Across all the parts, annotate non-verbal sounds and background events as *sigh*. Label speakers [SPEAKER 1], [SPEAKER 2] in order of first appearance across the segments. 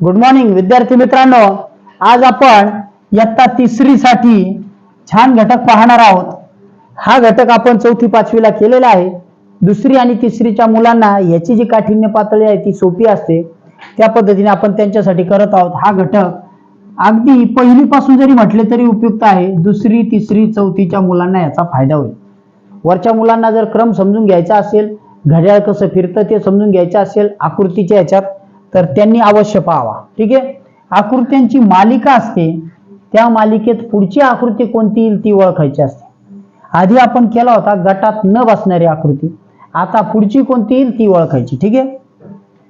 [SPEAKER 1] Good morning विद्यार्थी मित्रांनो. आज आपण इयत्ता तिसरी साठी छान घटक पाहणार आहोत. हा घटक आपण चौथी पाचवीला केलेला आहे. दुसरी आणि तिसरीच्या मुलांना याची जी काठिण्य पातळी आहे ती सोपी असते. त्या पद्धतीने आपण त्यांच्यासाठी करत आहोत. हा घटक अगदी पहिलीपासून जरी म्हटले तरी उपयुक्त आहे. दुसरी तिसरी चौथीच्या मुलांना याचा फायदा होईल. वरच्या मुलांना जर क्रम समजून घ्यायचा असेल घड्याळ कसं फिरतं ते समजून घ्यायचं असेल आकृतीच्या याच्यात तर त्यांनी अवश्य पाहावा. ठीक आहे? आकृत्यांची मालिका असते. त्या मालिकेत पुढची आकृती कोणती येईल ती ओळखायची असते. आधी आपण केला होता गटात न बसणारी आकृती. आता पुढची कोणती येईल ती ओळखायची. ठीक आहे?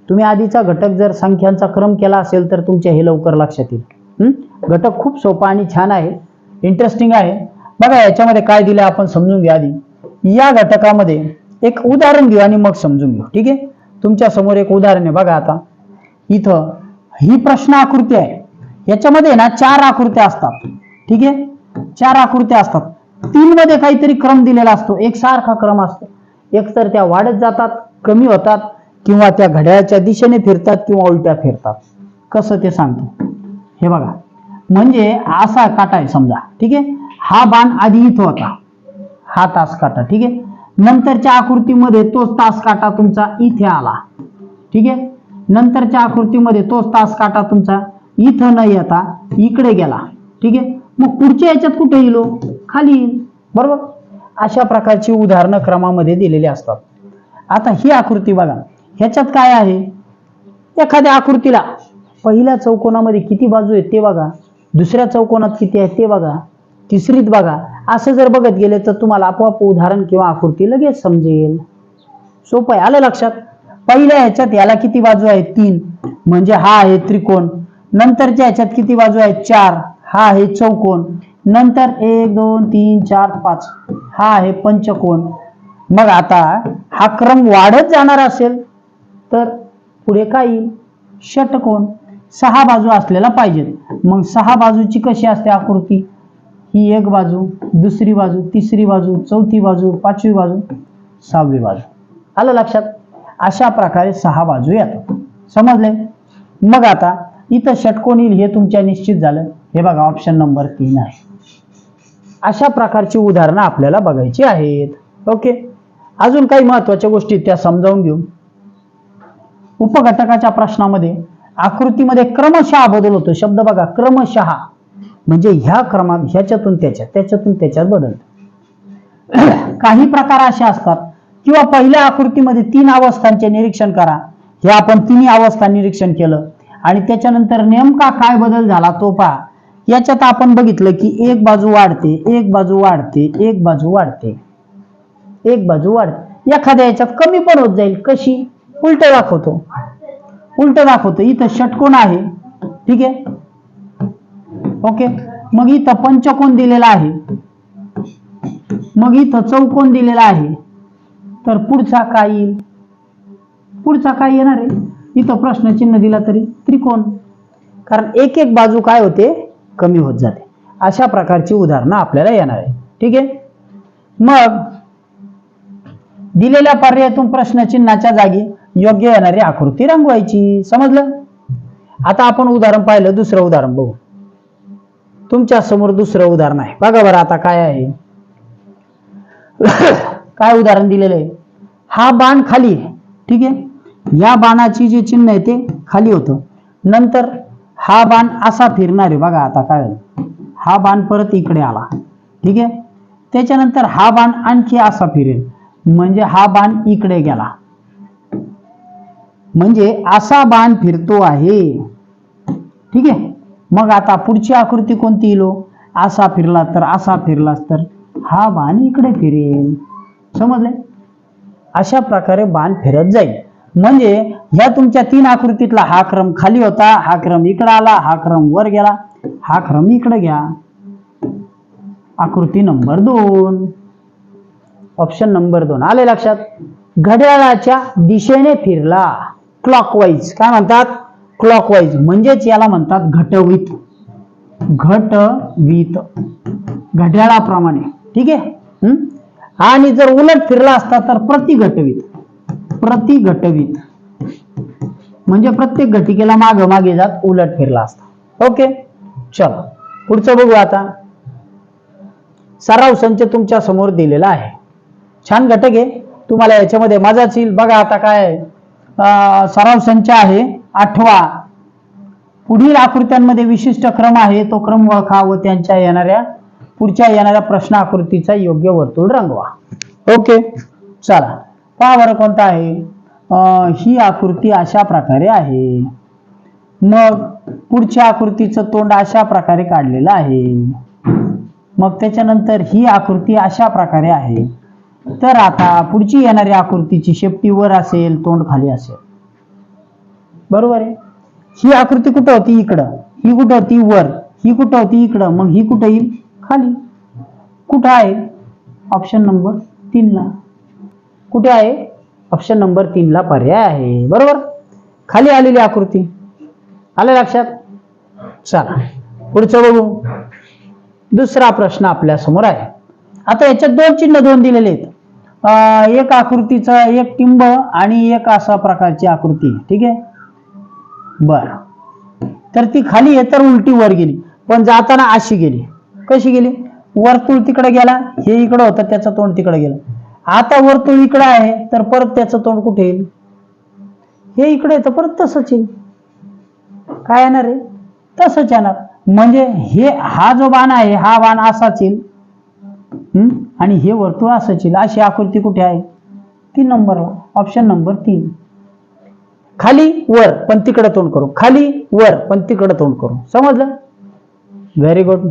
[SPEAKER 1] तुम्ही आधीचा घटक जर संख्यांचा क्रम केला असेल तर तुमच्या हे लवकर लक्षात येईल. घटक खूप सोपा आणि छान आहे. इंटरेस्टिंग आहे. बघा याच्यामध्ये काय दिलं आपण समजून घ्या आधी. या घटकामध्ये एक उदाहरण घेऊ आणि मग समजून घेऊ. ठीक आहे? तुमच्यासमोर एक उदाहरण आहे. बघा आता. इथं ही प्रश्न आकृती आहे. याच्यामध्ये ना चार आकृत्या असतात. ठीक आहे? चार आकृत्या असतात. तीन मध्ये काहीतरी क्रम दिलेला असतो. एक सारखा क्रम असतो. एक तर त्या वाढत जातात कमी होतात किंवा त्या घड्याळाच्या दिशेने फिरतात किंवा उलट्या फिरतात. कसं ते सांगतो? हे बघा. म्हणजे असा काटा आहे समजा. ठीक आहे? हा बाण आधी इथं होता. हा तास काटा. ठीक आहे? नंतरच्या आकृतीमध्ये तोच तास काटा तुमचा इथे आला. ठीक आहे? नंतरच्या आकृतीमध्ये तोच तास काटा तुमचा. इथं न येता इकडे गेला. ठीक आहे? मग पुढच्या याच्यात कुठे येलो हो? खाली येईल. बरोबर? अशा प्रकारची उदाहरणं क्रमामध्ये दिलेली असतात. आता ही आकृती बघा. ह्याच्यात काय आहे? एखाद्या आकृतीला पहिल्या चौकोनामध्ये किती बाजू आहेत ते बघा. दुसऱ्या चौकोनात किती आहेत ते बघा. तिसरीत बघा. असं जर बघत गेले तर तुम्हाला आपोआप उदाहरण किंवा आकृती लगेच समजेल. सोपं आहे. आलं लक्षात? पहिल्या ह्याच्यात याला किती बाजू आहेत? तीन. म्हणजे हा आहे त्रिकोण. नंतरच्या ह्याच्यात किती बाजू आहेत? चार. हा आहे चौकोन नंतर एक दोन तीन चार पाच. हा आहे पंचकोन मग आता हा क्रम वाढत जाणार असेल तर पुढे काय येईल? षटकोन सहा बाजू असलेला पाहिजेत मग सहा बाजूची कशी असते आकृती? ही एक बाजू दुसरी बाजू तिसरी बाजू चौथी बाजू पाचवी बाजू सहावी बाजू. आलं लक्षात? अशा प्रकारे सहा बाजू येतात. समजले? मग आता इथं षटकोन येईल हे तुमच्या निश्चित झालं. हे बघा ऑप्शन नंबर तीन आहे. अशा प्रकारची उदाहरणं आपल्याला बघायची आहेत. ओके? अजून काही महत्त्वाच्या गोष्टी त्या समजावून घेऊ. उपघटकाच्या प्रश्नामध्ये आकृतीमध्ये क्रमशः बदल होतो. शब्द बघा क्रमशः. म्हणजे ह्या क्रमात ह्याच्यातून त्याच्यात त्याच्यातून त्याच्यात बदल. *clears throat* काही प्रकार असे असतात किंवा पहिल्या आकृतीमध्ये तीन अवस्थांचे निरीक्षण करा. हे आपण तिन्ही अवस्था निरीक्षण केलं. आणि त्याच्यानंतर नेमका काय बदल झाला तो पहा. याच्यात आपण बघितलं की एक बाजू वाढते एक बाजू वाढते एक बाजू वाढते. एक बाजू वाढते. एखाद्या याच्यात कमी पण होत जाईल. कशी? उलट दाखवतो. उलट दाखवतो. इथं षटकोण आहे. ठीक आहे? ओके? मग इथं पंचकोन दिलेला आहे. मग इथं चौकोन दिलेला आहे. तर पुढचा काय येईल? पुढचा काय येणार आहे? इथं प्रश्नचिन्ह दिला तरी. त्रिकोण. कारण एक एक बाजू काय होते? कमी होत जाते. अशा प्रकारची उदाहरणं आपल्याला येणार आहे ठीक आहे? मग दिलेल्या पर्यायातून प्रश्नचिन्हाच्या जागी योग्य येणारी आकृती रंगवायची. समजलं? आता आपण उदाहरण पाहिलं दुसरं उदाहरण बघू. तुमच्यासमोर दुसरं उदाहरण आहे. बघा बरं आता काय आहे? *coughs* काय उदाहरण दिलेलं आहे? हा बाण खाली आहे. ठीक आहे? या बाणाची जे चिन्ह आहे ते खाली होतं. नंतर हा बाण असा फिरणार आहे. बघा आता काय हा बाण परत इकडे आला. ठीक आहे? त्याच्यानंतर हा बाण आणखी असा फिरेल. म्हणजे हा बाण इकडे गेला. म्हणजे असा बाण फिरतो आहे. ठीक आहे? मग आता पुढची आकृती कोणती इलो हो? असा फिरला तर असा फिरलास तर हा बाण इकडे फिरेल. समजले अशा प्रकारे बाण फिरत जाईल. म्हणजे ह्या तुमच्या तीन आकृतीतला हा क्रम खाली होता हा क्रम इकडे आला हा क्रम वर गेला. हा क्रम इकडे घ्या. आकृती नंबर दोन. ऑप्शन नंबर दोन. आले लक्षात? घड्याळाच्या दिशेने फिरला. क्लॉकवाईज काय म्हणतात? क्लॉकवाईज म्हणजेच याला म्हणतात घटवीत. घटवित. घड्याळाप्रमाणे. ठीक आहे? आणि जर उलट फिरला असता तर प्रतिघटवीत. प्रतिघटवीत. म्हणजे प्रत्येक घटिकेला मागे मागे जात उलट फिरला असता. ओके? चल. पुढचं बघू आता. सराव संच तुमच्यासमोर दिलेला आहे. छान घटक आहे. तुम्हाला याच्यामध्ये मजाच येईल. बघा आता काय सराव संच आहे. आठवा. पुढील आकृत्यांमध्ये विशिष्ट क्रम आहे. तो क्रम ओळखा व त्यांच्या येणाऱ्या पुढच्या येणाऱ्या प्रश्न आकृतीचा योग्य वर्तुळ रंगवा. ओके? चला. पहा बरं कोणता आहे. ही आकृती अशा प्रकारे आहे. मग पुढच्या आकृतीचं तोंड अशा प्रकारे काढलेलं आहे. मग त्याच्यानंतर ही आकृती अशा प्रकारे आहे. तर आता पुढची येणारी आकृतीची शेपटी वर असेल तोंड खाली असेल. बरोबर आहे? ही आकृती कुठं होती? इकडं. ही कुठं होती? वर. ही कुठं होती? इकडं. मग ही कुठं येईल? खाली. कुठं आहे? ऑप्शन नंबर तीनला कुठे आहे? ऑप्शन नंबर तीनला पर्याय आहे. बरोबर? खाली आलेली आकृती. आलं लक्षात? चला. पुढचं बघू. दुसरा प्रश्न आपल्यासमोर आहे. आता याच्यात दोन चिन्ह दोन दिलेले आहेत. एक आकृतीचा एक टिंब आणि एक असा प्रकारची आकृती. ठीक आहे? बर. तर ती खाली आहे तर उलटी वर गेली. पण जाताना अशी गेली. कशी गेली? वर्तुळ तिकडे गेला हे इकडं होतं त्याचं तोंड तिकडे गेलं. आता वर्तुळ इकडे आहे तर परत त्याचं तोंड कुठे येईल? हे इकडे येतं परत तसंच येईल. काय येणार आहे? तसंच येणार. म्हणजे हे हा जो बाण आहे हा बाण असाच येईल. हम्म? आणि हे वर्तुळ असंच येईल. अशी आकृती कुठे आहे? तीन नंबरला. ऑप्शन नंबर तीन. खाली वर पण तिकडे तोंड करू. खाली वर पण तिकडे तोंड करू. समजलं? व्हेरी गुड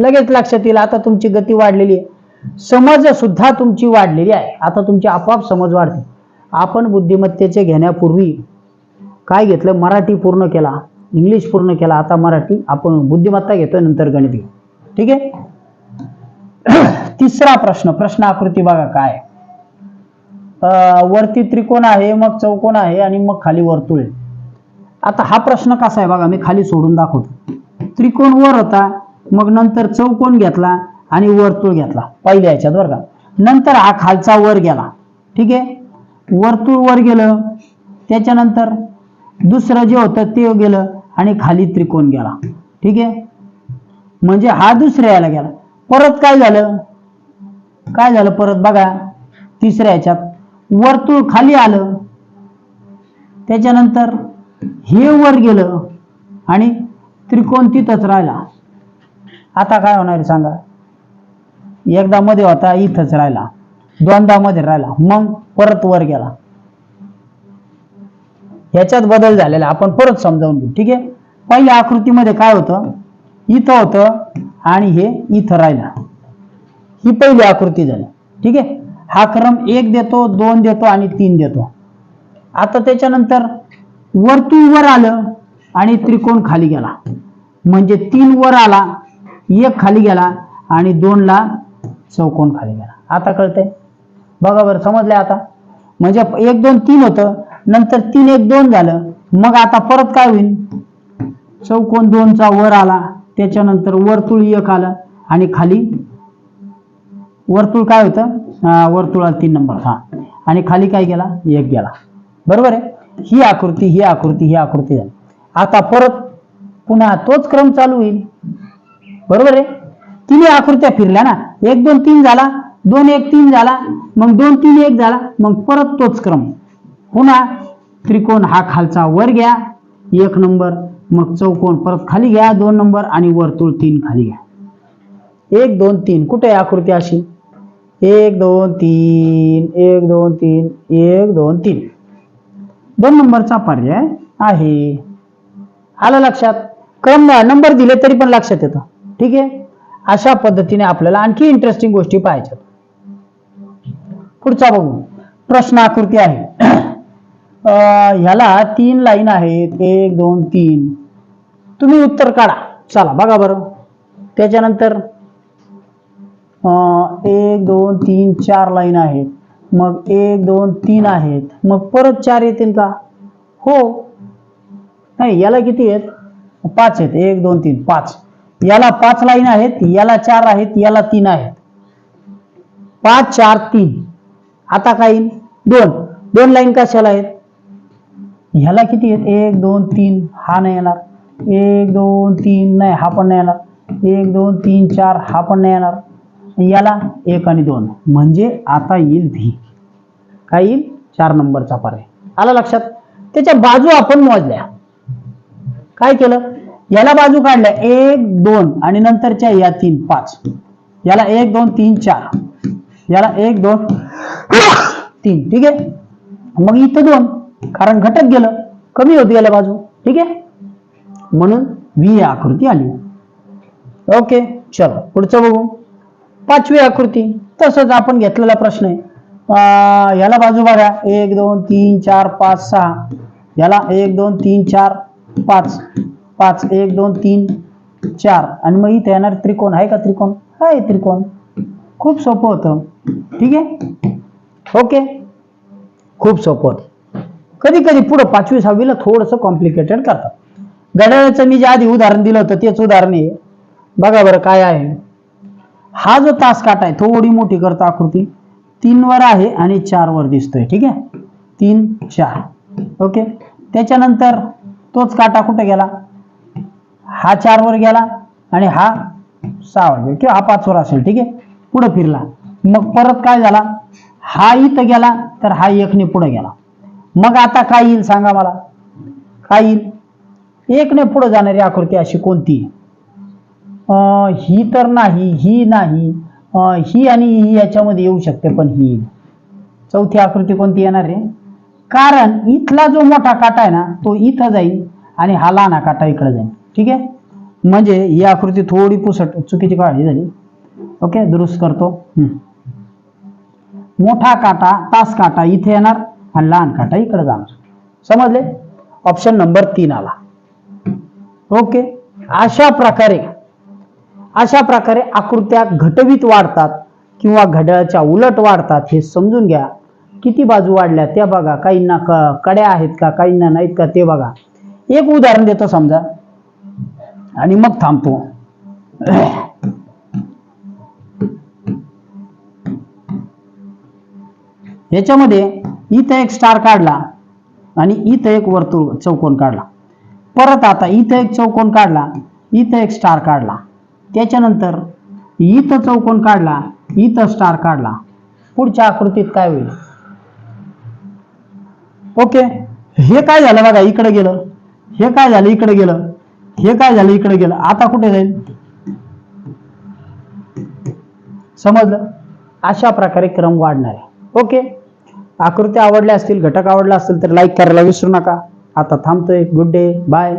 [SPEAKER 1] लगेच लक्षात येईल आता तुमची गती वाढलेली आहे. समज सुद्धा तुमची वाढलेली आहे. आता तुमची आपोआप समज वाढते. आपण बुद्धिमत्तेचे घेण्यापूर्वी काय घेतलं? मराठी पूर्ण केला. इंग्लिश पूर्ण केला. आता मराठी आपण बुद्धिमत्ता घेतो नंतर गणित घेऊ. ठीक आहे? *clears throat* तिसरा प्रश्न प्रश्न आकृती बघा काय. अं, वरती त्रिकोण आहे मग चौकोन आहे आणि मग खाली वर्तुळ आता हा प्रश्न कसा आहे बघा मी खाली सोडून दाखवतो. त्रिकोण वर होता. मग नंतर चौकोन घेतला आणि वर्तुळ घेतला? पहिल्या याच्यात बरं का. नंतर हा खालचा वर गेला. ठीक आहे? वर्तुळ वर गेलं. त्याच्यानंतर दुसरं जे होतं ते गेलं आणि खाली त्रिकोण गेला. ठीक आहे? म्हणजे हा दुसऱ्या याला गेला. परत काय झालं? काय झालं परत बघा. तिसऱ्या ह्याच्यात वर्तुळ खाली आलं. त्याच्यानंतर हे वर गेलं आणि त्रिकोण तिथंच राहिला. आता काय होणार सांगा? एकदा मध्ये होता इथंच राहिला. दोनदा मध्ये राहिला. मग परत वर गेला. ह्याच्यात बदल झालेला. आपण परत समजावून घेऊ. ठीक आहे? पहिल्या आकृतीमध्ये काय होतं? इथं होतं आणि हे इथं राहिला. ही पहिली आकृती झाली. ठीक आहे? हा क्रम एक देतो दोन देतो आणि तीन देतो. आता त्याच्यानंतर वर्तुळ वर आलं आणि त्रिकोण खाली गेला. म्हणजे तीन वर आला एक खाली गेला आणि दोनला चौकोन खाली गेला. आता कळतंय? बघा बरं समजलंय आता? म्हणजे एक दोन तीन होतं नंतर तीन एक दोन झालं. मग आता परत काय होईल? चौकोन दोनचा वर आला त्याच्यानंतर वर्तुळ एक आलं आणि खाली वर्तुळ काय होतं? वर्तुळाला तीन नंबर हा. आणि खाली काय गेला? एक गेला. बरोबर आहे? ही आकृती ही आकृती ही आकृती झाली. आता परत पुन्हा तोच क्रम चालू होईल. बरोबर आहे? तिन्ही आकृत्या फिरल्या ना. एक दोन तीन झाला. दोन एक तीन झाला. मग दोन तीन एक झाला. मग परत तोच क्रम. पुन्हा त्रिकोण हा खालचा वर घ्या. एक नंबर. मग चौकोन परत खाली घ्या. दोन नंबर आणि वर्तुळ तीन खाली घ्या. एक दोन तीन. कुठे आहे आकृती अशी? एक दोन तीन. एक दोन तीन. एक दोन तीन. दोन नंबरचा पर्याय आहे. आलं लक्षात? क्रम नंबर दिले तरी पण लक्षात येतं. ठीक आहे? अशा पद्धतीने आपल्याला आणखी इंटरेस्टिंग गोष्टी पाहायच्यात पुढचा बघू. प्रश्न आकृती आहे ह्याला तीन लाईन आहेत. एक दोन तीन. तुम्ही उत्तर काढा. चला बघा बरं. त्याच्यानंतर अं, एक दोन तीन चार लाईन आहेत. मग एक दोन तीन आहेत. मग परत चार येतील का? हो. नाही याला किती आहेत? पाच आहेत. एक दोन तीन. पाच. याला पाच लाईन आहेत याला चार आहेत याला तीन आहेत. पाच चार तीन. आता काय येईल? दोन. दोन लाईन कशाला आहेत? ह्याला किती आहेत? एक दोन तीन. हा नाही येणार. एक दोन तीन. नाही हा पण नाही येणार. एक दोन तीन चार. हा पण नाही येणार. याला एक आणि दोन. म्हणजे आता येईल व्ही. काय येईल? चार नंबरचा पर्याय. आला लक्षात? त्याच्या बाजू आपण मोजल्या. काय केलं? याला बाजू काढल्या एक दोन आणि नंतरच्या या तीन पाच. याला एक दोन तीन चार. याला एक दोन तीन. ठीक आहे? मग इथं दोन कारण घटक गेलं. कमी होत गेल्या बाजू. ठीक आहे? म्हणून वी आकृती आली. ओके चलो पुढचं बघू. पाचवी आकृती. तसंच आपण घेतलेला प्रश्न आहे. अं, याला बाजू बघा. एक दोन तीन चार पाच सहा. याला एक दोन तीन चार पाच. पाच एक दोन तीन चार. आणि मग इथे येणार त्रिकोण. आहे का त्रिकोण? आहे त्रिकोण. खूप सोपं होतं. ठीक आहे? ओके? खूप सोपं होतं. कधी कधी पुढं पाचवी सहावीला थोडंसं कॉम्प्लिकेटेड करतात. घड्याळाचं मी जे आधी उदाहरण दिलं होतं तेच उदाहरण आहे. बघा बरं काय आहे. हा जो तास काटा आहे थोडी मोठी करतो आकृती. तीन वर आहे आणि चार वर दिसतोय. ठीक आहे? तीन चार. ओके? त्याच्यानंतर तोच काटा कुठे गेला? हा चार वर गेला आणि हा सहा वर गेला. किंवा हा पाच वर असेल ठीक आहे? पुढं फिरला. मग परत काय झाला? हा इथं गेला तर हा एकने पुढे गेला. मग आता काय येईल सांगा मला? काय येईल? एकने पुढे जाणारी आकृती अशी कोणती? ही तर नाही ही नाही. ही आणि ही याच्यामध्ये येऊ शकते पण ही. येईल चौथी आकृती कोणती येणार आहे? कारण इथला जो मोठा काटा आहे ना तो इथं जाईल आणि हा लहाना काटा इकडे जाईल. ठीक आहे? म्हणजे ही आकृती थोडी पुसट चुकीची काळजी झाली. ओके दुरुस्त करतो. हम्म. मोठा काटा तास काटा इथे येणार आणि लहान काटा इकडे जाणार. समजले? ऑप्शन नंबर तीन आला. ओके? अशा प्रकारे अशा प्रकारे आकृत्या घटवीत वाढतात किंवा घड्याळच्या उलट वाढतात हे समजून घ्या. किती बाजू वाढल्या त्या बघा. काहींना कड्या आहेत का काहींना नाहीत का ते बघा. एक उदाहरण देतो समजा. आणि मग थांबतो. याच्यामध्ये इथं एक स्टार काढला आणि इथं एक वर्तुळ चौकोन काढला. परत आता इथं एक चौकोन काढला इथं एक स्टार काढला. त्याच्यानंतर इथं चौकोन काढला इथं स्टार काढला. पुढच्या आकृतीत काय होईल? ओके? हे काय झालं बघा इकडे गेलं. हे काय झालं इकडे गेलं. हे काय झालं? इकडे गेलं. आता कुठे जाईल? समजलं? अशा प्रकारे क्रम वाढणार आहे. ओके? आकृत्या आवडल्या असतील घटक आवडला असेल तर लाईक करायला विसरू नका. आता थांबतोय. Good day bye